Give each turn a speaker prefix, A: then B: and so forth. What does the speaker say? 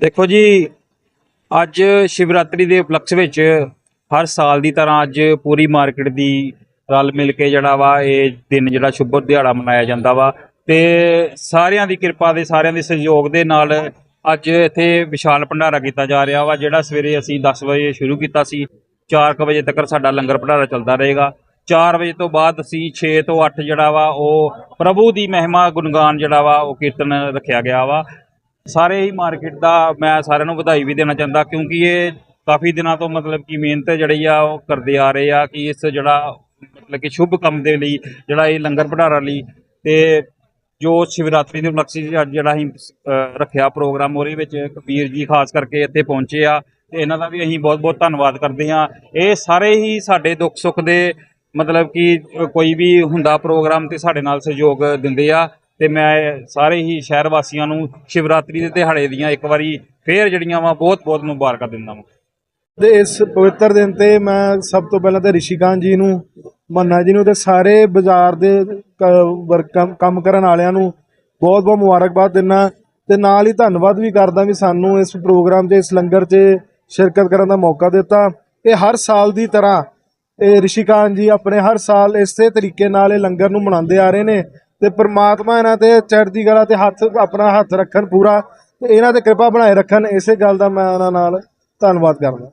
A: ਦੇਖੋ ਜੀ, ਅੱਜ ਸ਼ਿਵਰਾਤਰੀ ਦੇ ਉਪਲਕਸ਼ ਵਿੱਚ ਹਰ ਸਾਲ ਦੀ ਤਰ੍ਹਾਂ ਅੱਜ ਪੂਰੀ ਮਾਰਕੀਟ ਦੀ ਰਲ ਮਿਲ ਕੇ ਜਿਹੜਾ ਵਾ, ਇਹ ਦਿਨ ਜਿਹੜਾ ਸ਼ੁਭ ਦਿਹਾੜਾ ਮਨਾਇਆ ਜਾਂਦਾ ਵਾ। ਤੇ ਸਾਰਿਆਂ ਦੀ ਕਿਰਪਾ ਦੇ, ਸਾਰਿਆਂ ਦੇ ਸਹਿਯੋਗ ਦੇ ਨਾਲ ਅੱਜ ਇੱਥੇ ਵਿਸ਼ਾਲ ਭੰਡਾਰਾ ਕੀਤਾ ਜਾ ਰਿਹਾ ਵਾ, ਜਿਹੜਾ ਸਵੇਰੇ ਅਸੀਂ 10 ਵਜੇ ਸ਼ੁਰੂ ਕੀਤਾ ਸੀ। 4 ਵਜੇ ਤੱਕ ਸਾਡਾ ਲੰਗਰ ਭੰਡਾਰਾ ਚੱਲਦਾ ਰਹੇਗਾ। 4 ਵਜੇ ਤੋਂ ਬਾਅਦ ਅਸੀਂ 6 ਤੋਂ 8 ਜਿਹੜਾ ਵਾ, ਉਹ ਪ੍ਰਭੂ ਦੀ ਮਹਿਮਾ ਗੁਣਗਾਨ ਜਿਹੜਾ ਵਾ, ਉਹ ਕੀਰਤਨ ਰੱਖਿਆ ਗਿਆ ਵਾ। ਸਾਰੇ ਹੀ ਮਾਰਕੀਟ ਦਾ ਮੈਂ ਸਾਰਿਆਂ ਨੂੰ ਵਧਾਈ ਵੀ ਦੇਣਾ ਚਾਹੁੰਦਾ, ਕਿਉਂਕਿ ਇਹ ਕਾਫੀ ਦਿਨਾਂ ਤੋਂ ਮਤਲਬ ਕਿ ਮਿਹਨਤ ਜਿਹੜੀ ਆ ਉਹ ਕਰਦੇ ਆ ਰਹੇ ਆ ਕਿ ਇਸ ਜਿਹੜਾ ਮਤਲਬ ਕਿ ਸ਼ੁਭ ਕੰਮ ਦੇ ਲਈ ਜਿਹੜਾ ਇਹ ਲੰਗਰ ਭੰਡਾਰਾ ਲਈ ਤੇ ਜੋ ਸ਼ਿਵਰਾਤਰੀ ਦੇ ਉਪਲਕਸ਼ ਅੱਜ ਜਿਹੜਾ ਅਸੀਂ ਰੱਖਿਆ ਪ੍ਰੋਗਰਾਮ ਉਹਦੇ ਵਿੱਚ ਕਬੀਰ ਜੀ ਖਾਸ ਕਰਕੇ ਇੱਥੇ ਪਹੁੰਚੇ ਆ ਤੇ ਇਹਨਾਂ ਦਾ ਵੀ ਅਸੀਂ ਬਹੁਤ-ਬਹੁਤ ਧੰਨਵਾਦ ਕਰਦੇ ਹਾਂ। ਇਹ ਸਾਰੇ ਹੀ ਸਾਡੇ ਦੁੱਖ ਸੁੱਖ ਦੇ ਮਤਲਬ ਕਿ ਕੋਈ ਵੀ ਹੁੰਦਾ ਪ੍ਰੋਗਰਾਮ ਤੇ ਸਾਡੇ ਨਾਲ ਸਹਿਯੋਗ ਦਿੰਦੇ ਆ। ਤੇ ਮੈਂ ਸਾਰੇ ਹੀ ਸ਼ਹਿਰ ਵਾਸੀਆਂ ਨੂੰ ਸ਼ਿਵਰਾਤਰੀ ਦੇ ਦਿਹਾੜੇ ਦੀਆਂ ਇੱਕ ਵਾਰੀ ਫੇਰ ਜਿਹੜੀਆਂ ਵਾ ਬਹੁਤ-ਬਹੁਤ ਮੁਬਾਰਕਾਂ ਦਿੰਦਾ ਹਾਂ
B: ਤੇ ਇਸ ਪਵਿੱਤਰ ਦਿਨ ਤੇ ਮੈਂ ਸਭ ਤੋਂ ਪਹਿਲਾਂ ਤੇ ਰਿਸ਼ੀਕਾਂਤ ਜੀ ਨੂੰ, ਮੰਨਾ ਜੀ ਨੂੰ ਤੇ ਸਾਰੇ ਬਾਜ਼ਾਰ ਦੇ ਕੰਮ- ਕਰਨ ਵਾਲਿਆਂ ਨੂੰ ਬਹੁਤ ਬਹੁਤ ਮੁਬਾਰਕਬਾਦ ਦਿੰਦਾ ਤੇ ਨਾਲ ਹੀ ਧੰਨਵਾਦ ਵੀ ਕਰਦਾ ਵੀ ਸਾਨੂੰ ਇਸ ਪ੍ਰੋਗਰਾਮ 'ਚ, ਇਸ ਲੰਗਰ 'ਚ ਸ਼ਿਰਕਤ ਕਰਨ ਦਾ ਮੌਕਾ ਦਿੱਤਾ। ਇਹ ਹਰ ਸਾਲ ਦੀ ਤਰ੍ਹਾਂ ਇਹ ਰਿਸ਼ੀਕਾਂਤ ਜੀ ਆਪਣੇ ਹਰ ਸਾਲ ਇਸੇ ਤਰੀਕੇ ਨਾਲ ਇਹ ਲੰਗਰ ਨੂੰ ਮਨਾਉਂਦੇ ਆ ਰਹੇ ਨੇ। ਤੇ ਪ੍ਰਮਾਤਮਾ ਇਹਨਾਂ ਤੇ ਚੜ੍ਹਦੀ ਕਲਾ ਤੇ ਹੱਥ, ਆਪਣਾ ਹੱਥ ਰੱਖਣ ਪੂਰਾ ਤੇ ਇਹਨਾਂ ਤੇ ਕਿਰਪਾ ਬਣਾਏ ਰੱਖਣ। ਇਸੇ ਗੱਲ ਦਾ ਮੈਂ ਉਹਨਾਂ ਨਾਲ ਧੰਨਵਾਦ ਕਰਦਾ।